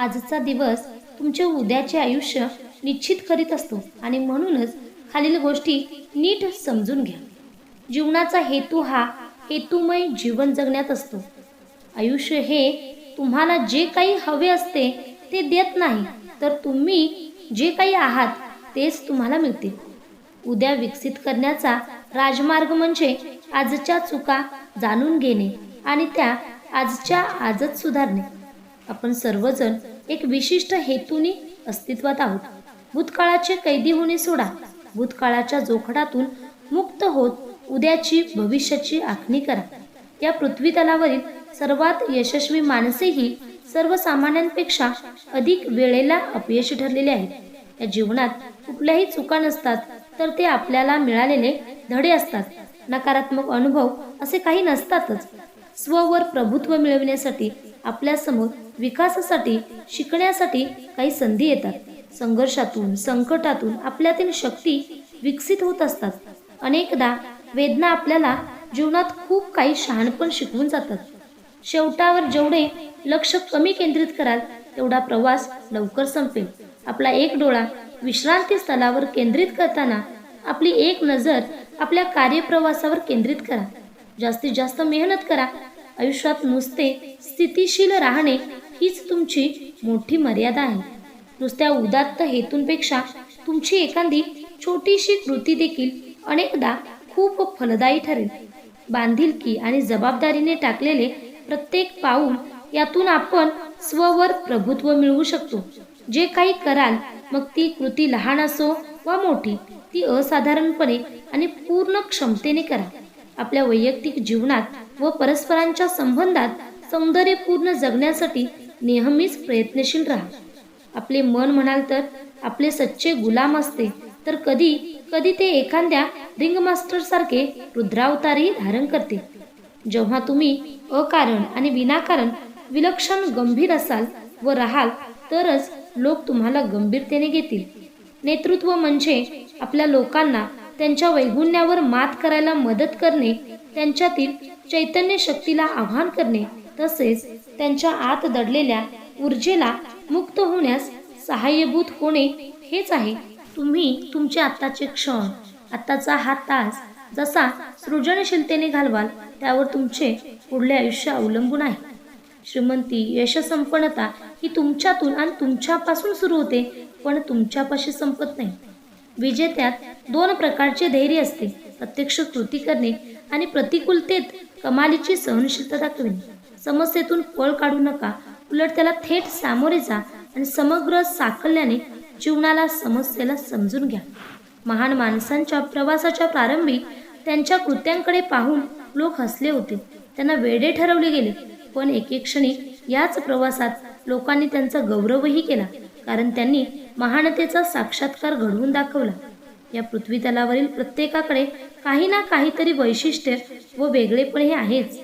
आजचा दिवस तुमचे उद्याचे आयुष्य निश्चित करीत असतो. आणि म्हणूनच खालील गोष्टी नीट समजून घ्या. जीवनाचा हेतू हा हेतुमय जीवन जगण्यात असतो. आयुष्य हे तुम्हाला जे काही हवे असते ते देत नाही तर तुम्ही जे काही आहात तेच तुम्हाला मिळते. उद्या विकसित करण्याचा राजमार्ग म्हणजे आजच्या चुका जाणून घेणे आणि त्या आजच्या आजच सुधारणे. आपण सर्वजण एक विशिष्ट हेतूने अस्तित्वात आहोत. भूतकाळाचे कैदी होणे सोडा. भूतकाळाच्या जोखडातून मुक्त होत उद्याची भविष्याची आखणी करा. या पृथ्वी तलावरील सर्वात यशस्वी माणसेही सर्वसामान्यांपेक्षा अधिक वेळेला अपयशी ठरलेले आहेत. या जीवनात कुठल्याही चुका नसतात तर ते आपल्याला मिळालेले धडे असतात. नकारात्मक अनुभव असे काही नसतातच. स्ववर प्रभुत्व मिळविण्यासाठी आपल्यासमोर विकासासाठी शिकण्यासाठी काही संधी येतात. संघर्षातून संकटातून आपल्यातील शक्ती विकसित होत असतात. अनेकदा वेदना आपल्याला जीवनात खूप काही शहाणपण शिकवून जातात. शेवटावर जेवढे लक्ष कमी केंद्रित कराल तेवढा प्रवास लवकर संपेल. आपला एक डोळा विश्रांती स्थलावर केंद्रित करताना आपली एक नजर आपल्या कार्यप्रवासावर केंद्रित करा. जास्तीत जास्त मेहनत करा. आयुष्यात नुसते स्थितिशील राहणे हीच तुमची मोठी मर्यादा आहे. नुसत्या उदात्त हेतूंपेक्षा तुमची एखादी छोटीशी कृती देखील अनेकदा खूप फलदायी ठरेल. बांधिलकी आणि जबाबदारीने टाकलेले प्रत्येक पाऊल यातून आपण स्ववर प्रभुत्व मिळवू शकतो. जे काही कराल मग ती कृती लहान असो वा मोठी ती असाधारणपणे आणि पूर्ण क्षमतेने करा. आपल्या वैयक्तिक जीवनात व परस्परांच्या संबंधात सौंदर्यपूर्ण जगण्यासाठी नेहमीच प्रयत्नशील राहा. आपले मन म्हणाल तर आपले सच्चे गुलाम असते तर कधी कधी ते एखाद्या रिंग मास्टर सारखे रुद्रावतारही धारण करते. जेव्हा तुम्ही अकारण आणि विनाकारण विलक्षण गंभीर असाल व राहाल तरच लोक तुम्हाला गंभीरतेने घेतील. नेतृत्व म्हणजे आपल्या लोकांना त्यांच्या वैगुण्यावर मात करायला मदत करणे त्यांच्यातील चैतन्य शक्तीला आव्हान करणे तसेच त्यांच्या आत दडलेल्या ऊर्जेला मुक्त होण्यास सहाय्यभूत होणे हेच आहे. तुम्ही तुमचे आत्ताचे क्षण आत्ताचा हा तास जसा सृजनशीलतेने घालवाल त्यावर तुमचे पुढले आयुष्य अवलंबून आहे. श्रीमंती यशसंपन्नता ही तुमच्यातून आणि तुमच्यापासून सुरू होते पण तुमच्यापाशी संपत नाही. विजेत्यात दोन प्रकारचे धैर्य असते. प्रत्यक्ष कृती करणे आणि प्रतिकूलतेत कमालीची सहनशीलता दाखविणे. समस्येतून पळ काढू नका. उलट त्याला थेट सामोरे जा आणि समग्र साकल्याने जीवनाला समस्येला समजून घ्या. महान माणसांच्या प्रवासाच्या प्रारंभी त्यांच्या कृत्यांकडे पाहून लोक हसले होते. त्यांना वेडे ठरवले गेले. पण एके क्षणी याच प्रवासात लोकांनी त्यांचा गौरवही केला कारण त्यांनी महानतेचा साक्षात्कार घडवून दाखवला. या पृथ्वी तलावरील प्रत्येकाकडे काही ना काहीतरी वैशिष्ट्य व वेगळेपण हे आहेच.